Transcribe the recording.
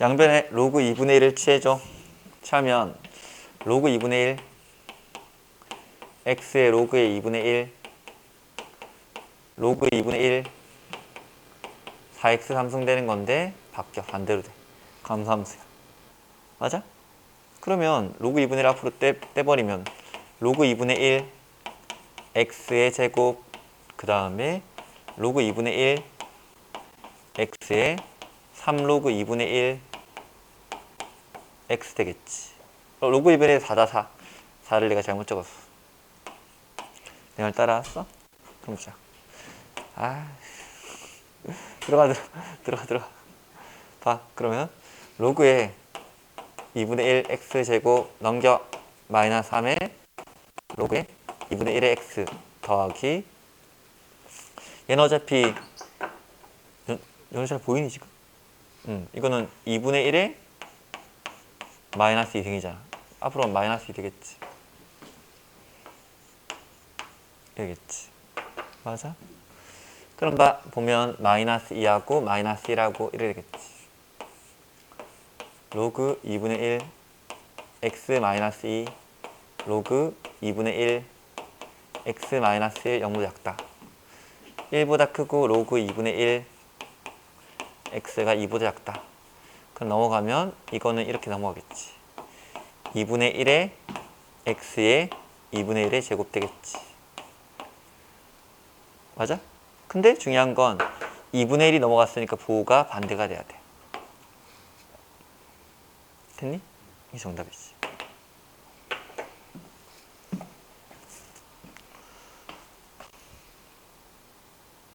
양변에 로그 2분의 1을 취해줘. 취하면 로그 2분의 1 x의 로그의 2분의 1 로그 2분의 1 4x 삼성되는 건데 바뀌어 반대로 돼. 감사함수야. 맞아? 그러면 로그 2분의 1 앞으로 떼, 떼버리면 로그 2분의 1 x의 제곱 그 다음에 로그 2분의 1 x의 3 로그 2분의 1 x 되겠지. 어, 로그 2분의 1 4다 4. 4를 내가 잘못 적었어. 내말 따라왔어? 그럼 보자. 아, 들어가 들어 들어가 들어가. 봐. 그러면 로그에 2분의 1 x 제곱 넘겨 마이너스 3에 로그에 2분의 1의 x 더하기 얘는 어차피 연, 연잘 보이니 지금? 음, 이거는 2분의 1에 마이너스 2승이잖아. 앞으로 마이너스 2 되겠지. 되겠지. 맞아? 그럼 봐 보면 마이너스 2하고 마이너스 1하고 이래 되겠지. 로그 2분의 1 x 마이너스 2 로그 2분의 1 x 마이너스 1 0보다 작다. 1보다 크고 로그 2분의 1 x가 2보다 작다. 그럼 넘어가면 이거는 이렇게 넘어가겠지. 2분의 1에 x의 2분의 1의 제곱 되겠지. 맞아? 근데 중요한 건 2분의 1이 넘어갔으니까 부호가 반대가 돼야 돼. 됐니? 이 정답이지.